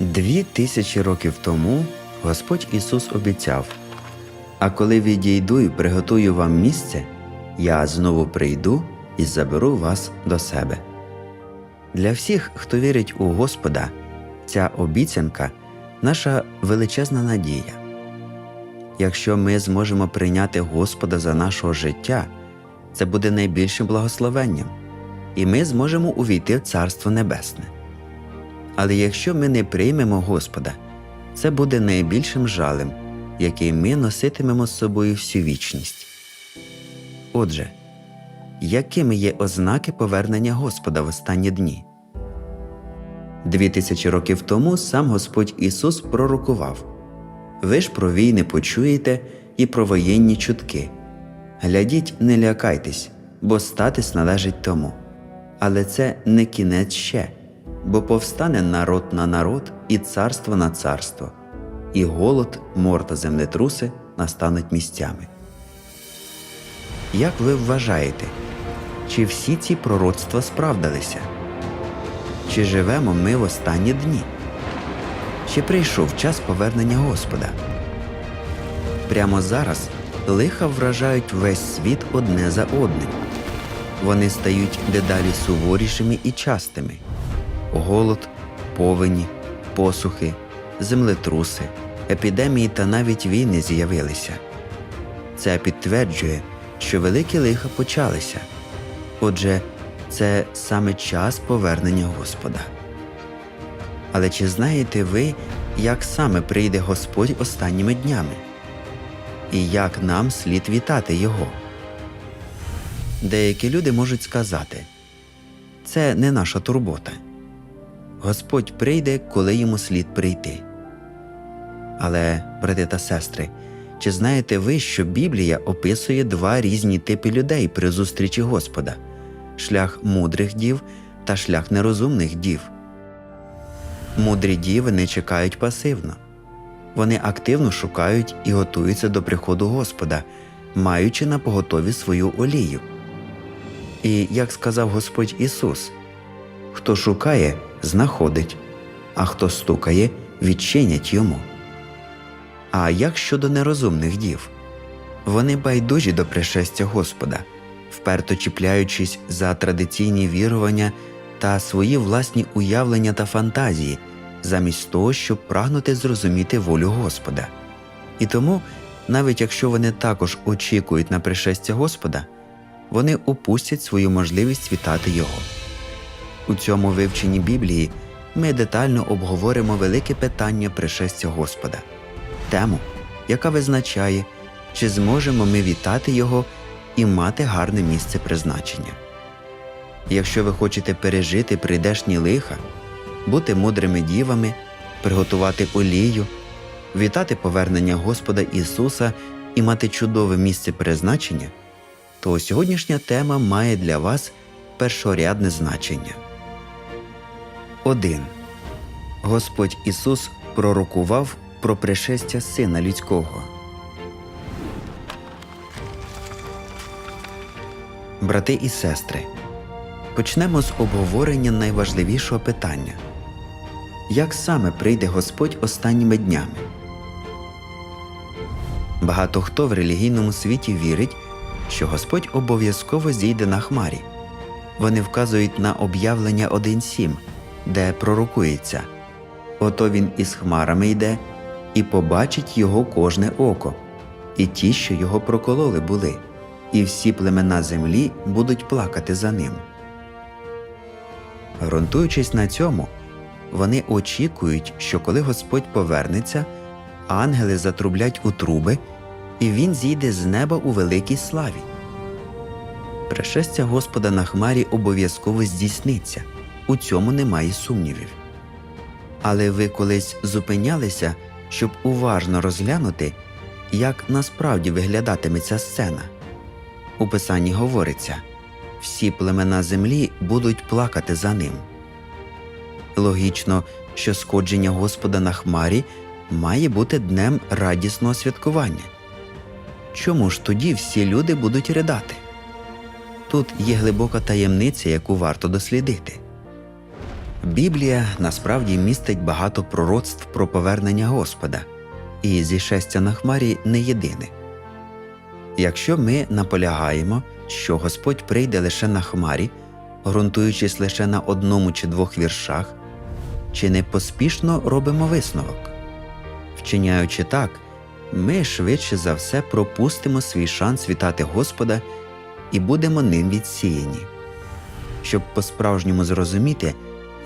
Дві тисячі років тому Господь Ісус обіцяв: А коли відійду і приготую вам місце, я знову прийду і заберу вас до себе. Для всіх, хто вірить у Господа, ця обіцянка наша величезна надія. Якщо ми зможемо прийняти Господа за нашого життя, це буде найбільшим благословенням, і ми зможемо увійти в Царство Небесне. Але якщо ми не приймемо Господа, це буде найбільшим жалем, який ми носитимемо з собою всю вічність. Отже, якими є ознаки повернення Господа в останні дні? Дві тисячі років тому сам Господь Ісус пророкував Ви ж про війни почуєте і про воєнні чутки. Глядіть, не лякайтесь, бо статись належить тому. Але це не кінець ще, бо повстане народ на народ і царство на царство, і голод, мор та землетруси настануть місцями. Як ви вважаєте, чи всі ці пророцтва справдалися? Чи живемо ми в останні дні? Чи прийшов час повернення Господа? Прямо зараз лиха вражають весь світ одне за одним. Вони стають дедалі суворішими і частими. Голод, повені, посухи, землетруси, епідемії та навіть війни з'явилися. Це підтверджує, що великі лиха почалися. Отже, це саме час повернення Господа. Але чи знаєте ви, як саме прийде Господь останніми днями? І як нам слід вітати Його? Деякі люди можуть сказати це не наша турбота. Господь прийде, коли йому слід прийти. Але, брати та сестри, чи знаєте ви, що Біблія описує два різні типи людей при зустрічі Господа шлях мудрих дів та шлях нерозумних дів? Мудрі діви не чекають пасивно. Вони активно шукають і готуються до приходу Господа, маючи на поготові свою олію. І, як сказав Господь Ісус, хто шукає, знаходить, а хто стукає, відчинять йому. А як щодо нерозумних дів? Вони байдужі до пришестя Господа, вперто чіпляючись за традиційні вірування та свої власні уявлення та фантазії, замість того, щоб прагнути зрозуміти волю Господа. І тому, навіть якщо вони також очікують на пришестя Господа, вони упустять свою можливість вітати Його. У цьому вивченні Біблії ми детально обговоримо велике питання пришестя Господа, тему, яка визначає, чи зможемо ми вітати Його і мати гарне місце призначення. Якщо ви хочете пережити прийдешні лиха, бути мудрими дівами, приготувати олію, вітати повернення Господа Ісуса і мати чудове місце призначення, то сьогоднішня тема має для вас першорядне значення. 1. Господь Ісус пророкував про пришестя Сина Людського. Брати і сестри, почнемо з обговорення найважливішого питання як саме прийде Господь останніми днями? Багато хто в релігійному світі вірить, що Господь обов'язково зійде на хмарі. Вони вказують на об'явлення 1.7, де пророкується Ото він із хмарами йде, і побачить його кожне око, і ті, що його прокололи були, і всі племена землі будуть плакати за ним. Грунтуючись на цьому, вони очікують, що коли Господь повернеться, ангели затрублять у труби, і він зійде з неба у великій славі. Пришестя Господа на хмарі обов'язково здійсниться, у цьому немає сумнівів. Але ви колись зупинялися, щоб уважно розглянути, як насправді виглядатиме ця сцена. У Писанні говориться всі племена землі будуть плакати за ним. Логічно, що сходження Господа на хмарі має бути днем радісного святкування. Чому ж тоді всі люди будуть ридати? Тут є глибока таємниця, яку варто дослідити. Біблія насправді містить багато пророцтв про повернення Господа, і зішестя на хмарі не єдине. Якщо ми наполягаємо, що Господь прийде лише на хмарі, ґрунтуючись лише на одному чи двох віршах, чи не поспішно робимо висновок? Вчиняючи так, ми швидше за все пропустимо свій шанс вітати Господа і будемо ним відсіяні. Щоб по-справжньому зрозуміти,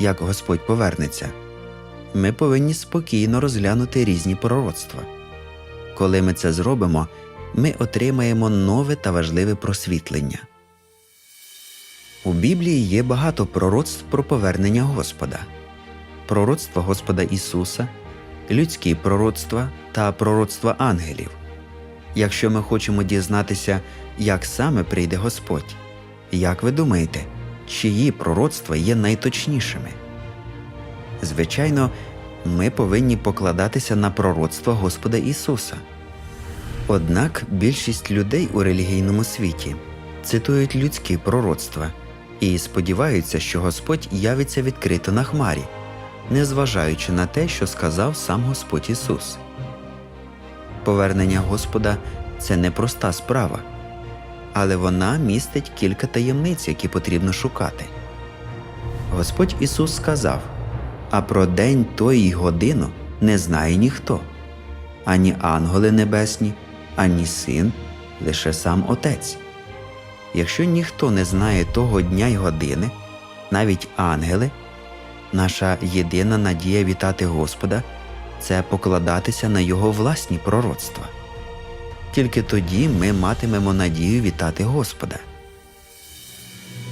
як Господь повернеться, ми повинні спокійно розглянути різні пророцтва. Коли ми це зробимо, ми отримаємо нове та важливе просвітлення. У Біблії є багато пророцтв про повернення Господа, пророцтва Господа Ісуса, людські пророцтва та пророцтва ангелів. Якщо ми хочемо дізнатися, як саме прийде Господь, як ви думаєте, чиї пророцтва є найточнішими? Звичайно, ми повинні покладатися на пророцтва Господа Ісуса. Однак більшість людей у релігійному світі цитують людські пророцтва і сподіваються, що Господь явиться відкрито на хмарі, незважаючи на те, що сказав сам Господь Ісус. Повернення Господа це непроста справа, але вона містить кілька таємниць, які потрібно шукати. Господь Ісус сказав: А про день той і годину не знає ніхто, ані ангели небесні, ані син, лише сам Отець. Якщо ніхто не знає того дня й години, навіть ангели, наша єдина надія вітати Господа це покладатися на Його власні пророцтва. Тільки тоді ми матимемо надію вітати Господа.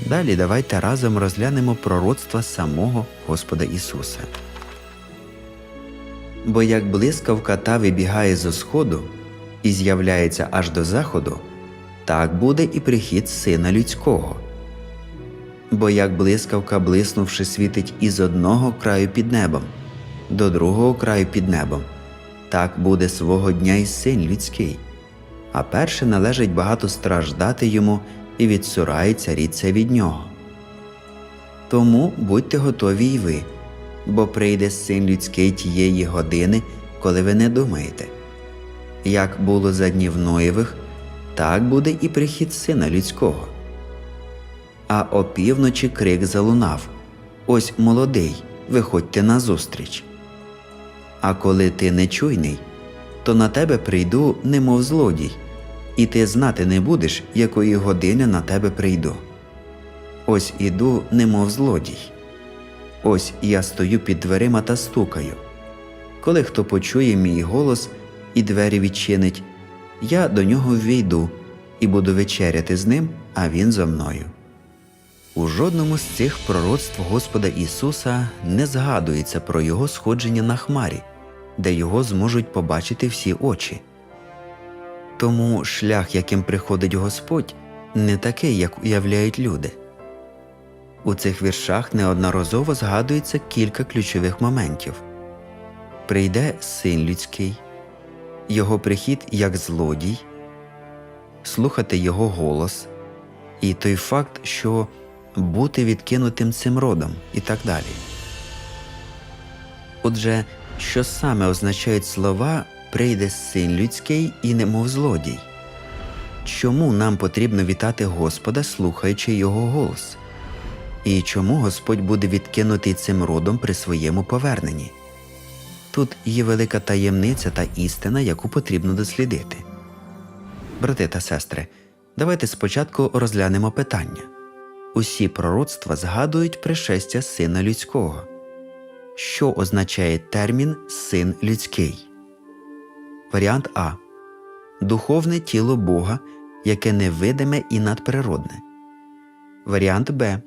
Далі давайте разом розглянемо пророцтва самого Господа Ісуса. Бо як блискавка та вибігає зо сходу і з'являється аж до заходу, так буде і прихід Сина Людського. Бо як блискавка, блиснувши, світить із одного краю під небом, до другого краю під небом, так буде свого дня і син людський. А перше належить багато страждати йому і відсурається рідце від нього. Тому будьте готові й ви, бо прийде син людський тієї години, коли ви не думаєте. Як було за днів Ноєвих, так буде і прихід сина людського. А опівночі крик залунав Ось молодий, виходьте назустріч. А коли ти нечуйний, то на тебе прийду, немов злодій, і ти знати не будеш, якої години на тебе прийду. Ось іду, немов злодій. Ось я стою під дверима та стукаю. Коли хто почує мій голос і двері відчинить, я до нього ввійду і буду вечеряти з ним, а він зо мною. У жодному з цих пророцтв Господа Ісуса не згадується про Його сходження на хмарі, де його зможуть побачити всі очі. Тому шлях, яким приходить Господь, не такий, як уявляють люди. У цих віршах неодноразово згадується кілька ключових моментів прийде син людський, його прихід як злодій, слухати його голос, і той факт, що бути відкинутим цим родом, і так далі. Отже, що саме означають слова прийде син людський і немов злодій? Чому нам потрібно вітати Господа, слухаючи Його голос? І чому Господь буде відкинутий цим родом при своєму поверненні? Тут є велика таємниця та істина, яку потрібно дослідити. Брати та сестри, давайте спочатку розглянемо питання. Усі пророцтва згадують пришестя Сина Людського. Що означає термін син людський? Варіант А. Духовне тіло Бога, яке невидиме і надприродне. Варіант Б.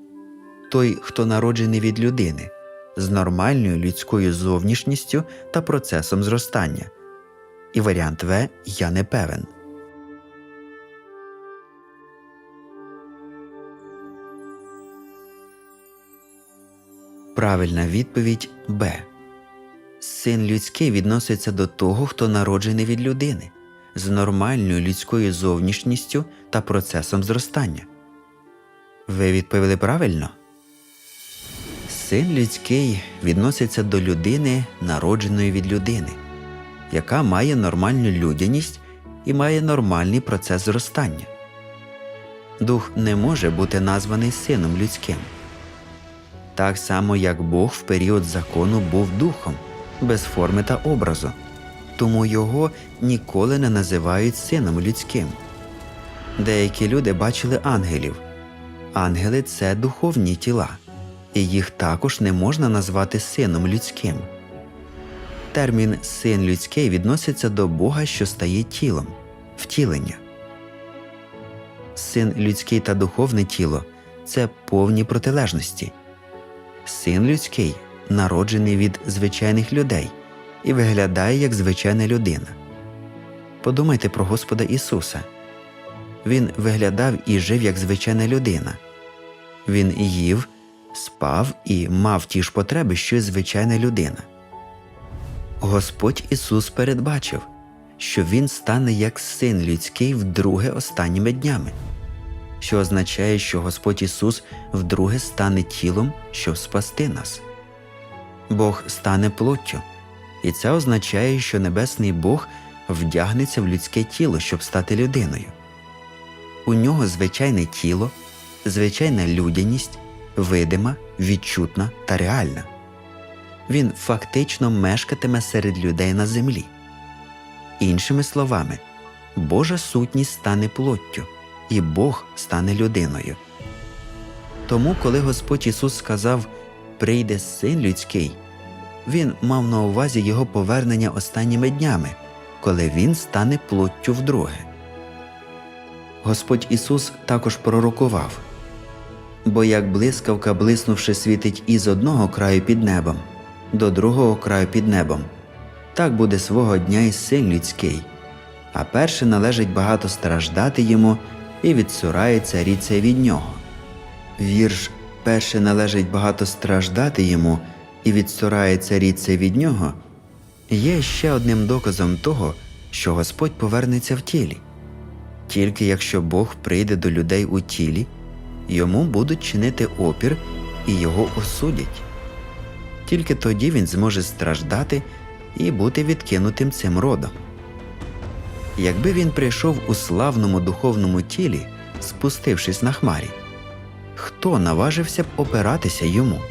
Той, хто народжений від людини з нормальною людською зовнішністю та процесом зростання. І варіант В. Я не певен. Правильна відповідь Б. Син людський відноситься до того, хто народжений від людини з нормальною людською зовнішністю та процесом зростання. Ви відповіли правильно? Син людський відноситься до людини, народженої від людини, яка має нормальну людяність і має нормальний процес зростання. Дух не може бути названий сином людським. Так само, як Бог в період закону був духом, без форми та образу, тому його ніколи не називають сином людським. Деякі люди бачили ангелів. Ангели це духовні тіла, і їх також не можна назвати сином людським. Термін син людський відноситься до Бога, що стає тілом, втілення. Син людський та духовне тіло це повні протилежності. Син людський народжений від звичайних людей і виглядає як звичайна людина. Подумайте про Господа Ісуса. Він виглядав і жив як звичайна людина. Він їв, спав і мав ті ж потреби, що й звичайна людина. Господь Ісус передбачив, що Він стане як син людський вдруге останніми днями, що означає, що Господь Ісус вдруге стане тілом, щоб спасти нас. Бог стане плоттю, і це означає, що Небесний Бог вдягнеться в людське тіло, щоб стати людиною. У нього звичайне тіло, звичайна людяність, видима, відчутна та реальна. Він фактично мешкатиме серед людей на землі. Іншими словами, Божа сутність стане плоттю, і Бог стане людиною. Тому, коли Господь Ісус сказав Прийде син людський, Він мав на увазі його повернення останніми днями, коли Він стане плоттю вдруге. Господь Ісус також пророкував бо як блискавка, блиснувши, світить із одного краю під небом до другого краю під небом, так буде свого дня і син людський, а перше належить багато страждати йому і відсурається ріце від нього. Вірш перше належить багато страждати йому і відсурається ріце від нього є ще одним доказом того, що Господь повернеться в тілі. Тільки якщо Бог прийде до людей у тілі, йому будуть чинити опір і його осудять. Тільки тоді він зможе страждати і бути відкинутим цим родом. Якби він прийшов у славному духовному тілі, спустившись на хмарі, хто наважився б опиратися йому?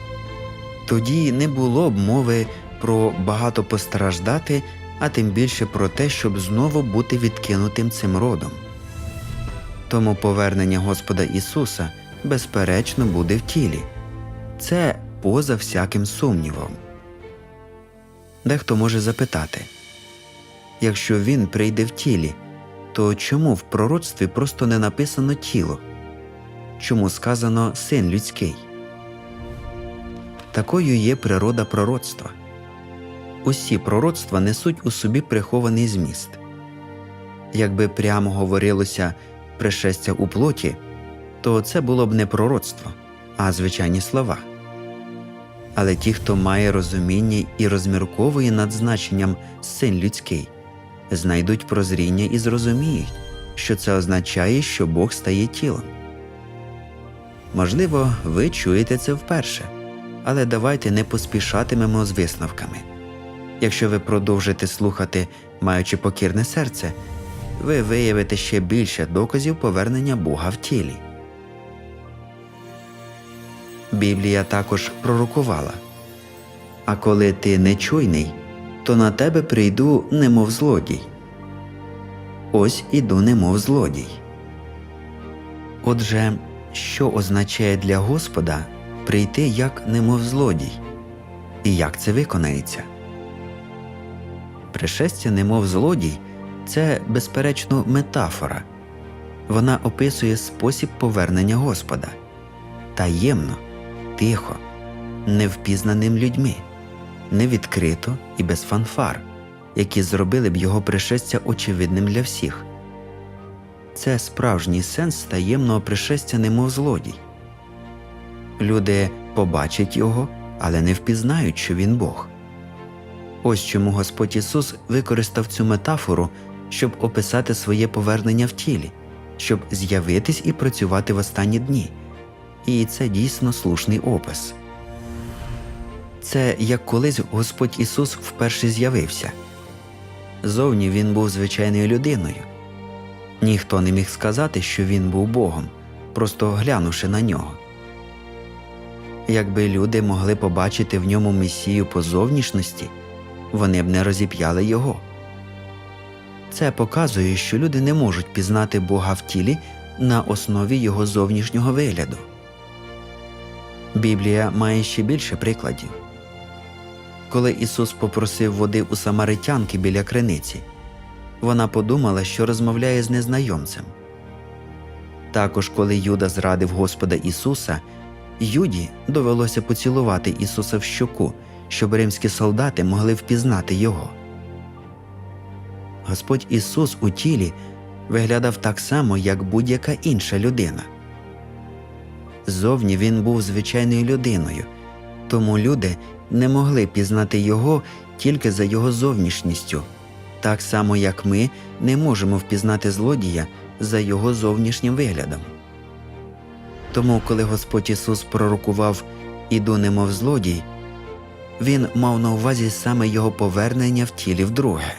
Тоді не було б мови про багато постраждати, а тим більше про те, щоб знову бути відкинутим цим родом. Тому повернення Господа Ісуса безперечно буде в тілі. Це поза всяким сумнівом. Дехто може запитати якщо він прийде в тілі, то чому в пророцтві просто не написано тіло? Чому сказано син людський? Такою є природа пророцтва. Усі пророцтва несуть у собі прихований зміст. Якби прямо говорилося пришестя у плоті, то це було б не пророцтво, а звичайні слова. Але ті, хто має розуміння і розмірковує над значенням син людський, знайдуть прозріння і зрозуміють, що це означає, що Бог стає тілом. Можливо, ви чуєте це вперше, але давайте не поспішатимемо з висновками. Якщо ви продовжите слухати, маючи покірне серце, ви виявите ще більше доказів повернення Бога в тілі. Біблія також пророкувала А коли ти нечуйний, то на тебе прийду, немов злодій. Ось іду, немов злодій. Отже, що означає для Господа прийти як немов злодій? І як це виконається? Пришестя немов злодій це, безперечно, метафора. Вона описує спосіб повернення Господа таємно, тихо, невпізнаним людьми, невідкрито і без фанфар, які зробили б його пришестя очевидним для всіх. Це справжній сенс таємного пришестя, немов злодій. Люди побачать його, але не впізнають, що він Бог. Ось чому Господь Ісус використав цю метафору, щоб описати своє повернення в тілі, щоб з'явитись і працювати в останні дні. І це дійсно слушний опис. Це як колись Господь Ісус вперше з'явився. Зовні він був звичайною людиною. Ніхто не міг сказати, що він був Богом, просто глянувши на нього. Якби люди могли побачити в ньому Месію по зовнішності, вони б не розіп'яли його. Це показує, що люди не можуть пізнати Бога в тілі на основі його зовнішнього вигляду. Біблія має ще більше прикладів. Коли Ісус попросив води у самаритянки біля криниці, вона подумала, що розмовляє з незнайомцем. Також, коли Юда зрадив Господа Ісуса, Юді довелося поцілувати Ісуса в щоку, щоб римські солдати могли впізнати його. Господь Ісус у тілі виглядав так само, як будь-яка інша людина. Зовні він був звичайною людиною, тому люди не могли пізнати його тільки за його зовнішністю, так само як ми не можемо впізнати злодія за його зовнішнім виглядом. Тому, коли Господь Ісус пророкував Іду немов злодій, він мав на увазі саме його повернення в тілі вдруге.